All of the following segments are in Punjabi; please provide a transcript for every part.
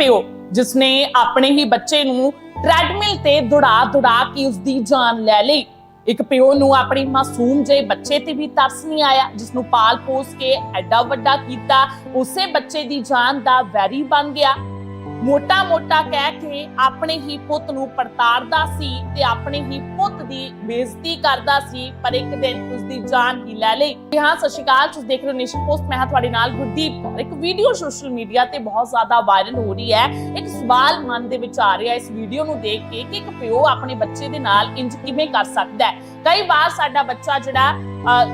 ਪਿਓ, ਜਿਸਨੇ ਆਪਣੇ ਹੀ ਬੱਚੇ ਨੂੰ ਟ੍ਰੈਡਮਿਲ ਤੇ ਦੌੜਾ ਦੌੜਾ ਕੇ ਉਸ ਦੀ ਜਾਨ ਲੈ ਲਈ। ਇੱਕ ਪਿਓ ਨੂੰ ਆਪਣੀ ਮਾਸੂਮ ਜਿਹੇ ਬੱਚੇ ਤੇ ਵੀ ਤਰਸ ਨਹੀਂ ਆਇਆ ਜਿਸ ਨੂੰ ਪਾਲ ਪੋਸ ਕੇ ਐਡਾ ਵੱਡਾ ਕੀਤਾ, ਉਸੇ ਬੱਚੇ ਦੀ ਜਾਨ ਦਾ ਵੈਰੀ ਬਣ ਗਿਆ। ਮੋਟਾ ਮੋਟਾ ਕਹਿ ਕੇ ਆਪਣੇ ਹੀ ਪੁੱਤ ਨੂੰ ਪਰਤਾਰਦਾ ਸੀ ਤੇ ਆਪਣੇ ਹੀ ਪੁੱਤ ਦੀ ਬੇਇੱਜ਼ਤੀ ਕਰਦਾ ਸੀ, ਪਰ ਇੱਕ ਦਿਨ ਉਸ ਦੀ ਜਾਨ ਹੀ ਲੈ ਲਈ। ਹਾਂ, ਸਤਿ ਸ਼੍ਰੀ ਅਕਾਲ। ਤੁਸੀਂ ਦੇਖ ਰਹੇ ਹੋ ਨੇਸ਼ਨ ਪੋਸਟ। ਮੈਂ ਹਾਂ ਤੁਹਾਡੇ ਨਾਲ ਗੁਰਦੀਪ ਇੱਕ ਵੀਡੀਓ ਸੋਸ਼ਲ ਮੀਡੀਆ ਤੇ ਬਹੁਤ ਜ਼ਿਆਦਾ ਵਾਇਰਲ ਹੋ ਰਹੀ ਹੈ। ਇੱਕ ਸਵਾਲ ਮਨ ਦੇ ਵਿੱਚ ਆ ਰਿਹਾ ਇਸ ਵੀਡੀਓ ਨੂੰ ਦੇਖ ਕੇ ਕਿ ਇੱਕ ਪਿਓ ਆਪਣੇ ਬੱਚੇ ਦੇ ਨਾਲ ਇੰਜ ਕਿਵੇਂ ਕਰ ਸਕਦਾ ਹੈ? ਕਈ ਵਾਰ ਸਾਡਾ ਬੱਚਾ ਜਿਹੜਾ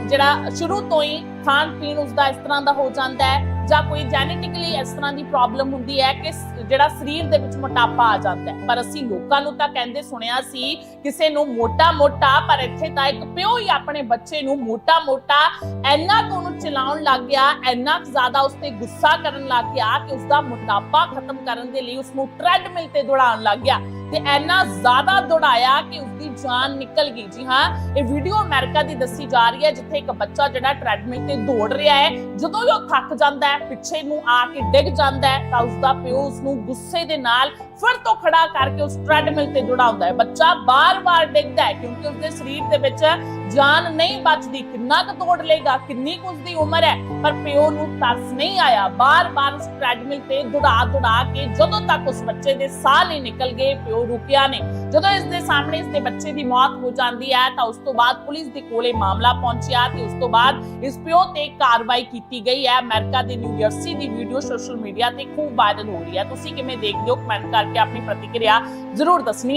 ਜਿਹੜਾ ਸ਼ੁਰੂ ਤੋਂ ਹੀ ਖਾਣ ਪੀਣ ਉਸਦਾ ਇਸ ਤਰ੍ਹਾਂ ਦਾ ਹੋ ਜਾਂਦਾ ਹੈ। ਜਾਂ ਕੋਈ ਜੈਨੇਟਿਕਲੀ ਇਸ ਤਰ੍ਹਾਂ ਦੀ ਪ੍ਰੋਬਲਮ ਹੁੰਦੀ ਹੈ ਕਿ ਜਿਹੜਾ ਸਰੀਰ ਦੇ ਵਿੱਚ ਮੋਟਾਪਾ ਆ ਜਾਂਦਾ ਹੈ। ਪਰ ਅਸੀਂ ਲੋਕਾਂ ਨੂੰ ਤਾਂ ਕਹਿੰਦੇ ਸੁਣਿਆ ਸੀ, ਕਿਸੇ ਨੂੰ ਮੋਟਾ ਮੋਟਾ, ਪਰ ਇੱਥੇ ਤਾਂ ਇੱਕ ਪਿਓ ਹੀ ਆਪਣੇ ਬੱਚੇ ਨੂੰ ਮੋਟਾ ਮੋਟਾ ਇੰਨਾ ਕੁ ਉਹਨੂੰ ਚਲਾਉਣ ਲੱਗ ਗਿਆ, ਇੰਨਾ ਕੁ ਜ਼ਿਆਦਾ ਉਸ ਤੇ ਗੁੱਸਾ ਕਰਨ ਲੱਗ ਗਿਆ ਕਿ ਉਸਦਾ ਮੋਟਾਪਾ ਖਤਮ ਕਰਨ ਦੇ ਲਈ ਉਸ ਨੂੰ ਟ੍ਰੈਡਮਿਲ ਤੇ ਦੌੜਾਉਣ ਲੱਗ ਗਿਆ। ਤੇ ਇੰਨਾ ਜ਼ਿਆਦਾ ਦੌੜਾਇਆ ਕਿ ਉਸਦੀ ਜਾਨ ਨਿਕਲ ਗਈ। ਜੀ ਹਾਂ, ਇਹ ਵੀਡੀਓ ਅਮਰੀਕਾ ਦੀ ਦੱਸੀ ਜਾ ਰਹੀ ਹੈ, ਜਿੱਥੇ ਇੱਕ ਬੱਚਾ ਜਿਹੜਾ ਟ੍ਰੈਡਮਿਲ ਤੇ ਦੌੜ ਰਿਹਾ ਹੈ। ਜਦੋਂ ਉਹ ਥੱਕ ਜਾਂਦਾ ਹੈ, ਪਿੱਛੇ ਨੂੰ ਆ ਕੇ ਡਿੱਗ ਜਾਂਦਾ ਹੈ, ਤਾਂ ਉਸਦਾ ਪਿਓ ਉਸ ਨੂੰ ਗੁੱਸੇ ਦੇ ਨਾਲ ਫਿਰ ਤੋਂ ਖੜਾ ਕਰਕੇ ਉਸ ਟ੍ਰੈਡਮਿਲ ਤੇ ਦੌੜਾਉਂਦਾ ਹੈ। ਬੱਚਾ ਬਾਰ-ਬਾਰ ਡਿੱਗਦਾ ਹੈ ਕਿਉਂਕਿ ਉਸਦੇ ਸਰੀਰ ਦੇ ਵਿੱਚ ਜਾਨ ਨਹੀਂ ਬਚਦੀ। ਕਿੰਨਾ ਕੁ ਦੌੜ ਲੇਗਾ ਕਿੰਨੀ ਕੁ ਉਸਦੀ ਉਮਰ ਹੈ, ਪਰ ਪਿਓ ਨੂੰ ਤਰਸ ਨਹੀਂ ਆਇਆ। ਬਾਰ-ਬਾਰ ਉਸ ਟ੍ਰੈਡਮਿਲ ਤੇ ਦੌੜਾ ਦੌੜਾ ਕੇ ਜਦੋਂ ਤੱਕ ਉਸ ਬੱਚੇ ਦੇ ਸਾਹ ਨਹੀਂ ਨਿਕਲ ਗਏ, ਪਿਓ ਰੁਕਿਆ ਨਹੀਂ। ਜਦੋਂ ਇਸ ਦੇ ਸਾਹਮਣੇ ਇਸ ਦੇ ਬੱਚੇ ਦੀ ਮੌਤ ਹੋ ਜਾਂਦੀ ਹੈ, ਤਾਂ ਉਸ ਤੋਂ ਬਾਅਦ ਪੁਲਿਸ ਦੇ ਕੋਲੇ ਮਾਮਲਾ ਪਹੁੰਚਿਆ ਤੇ ਉਸ ਤੋਂ ਬਾਅਦ ਇਸ ਪਿਓ ਤੇ ਕਾਰਵਾਈ ਕੀਤੀ ਗਈ ਹੈ। ਅਮਰੀਕਾ ਦੇ ਨਿਊ ਜਰਸੀ ਦੀ ਵੀਡੀਓ ਸੋਸ਼ਲ ਮੀਡੀਆ ਤੇ ਖੂਬ ਵਾਇਰਲ ਹੋ ਰਹੀ ਹੈ। ਤੁਸੀਂ ਕਿਵੇਂ ਦੇਖਦੇ ਹੋ? ਕਮੈਂਟ ਕਰਕੇ ਆਪਣੀ ਪ੍ਰਤੀਕਿਰਿਆ ਜ਼ਰੂਰ ਦੱਸਣੀ ਹੈ।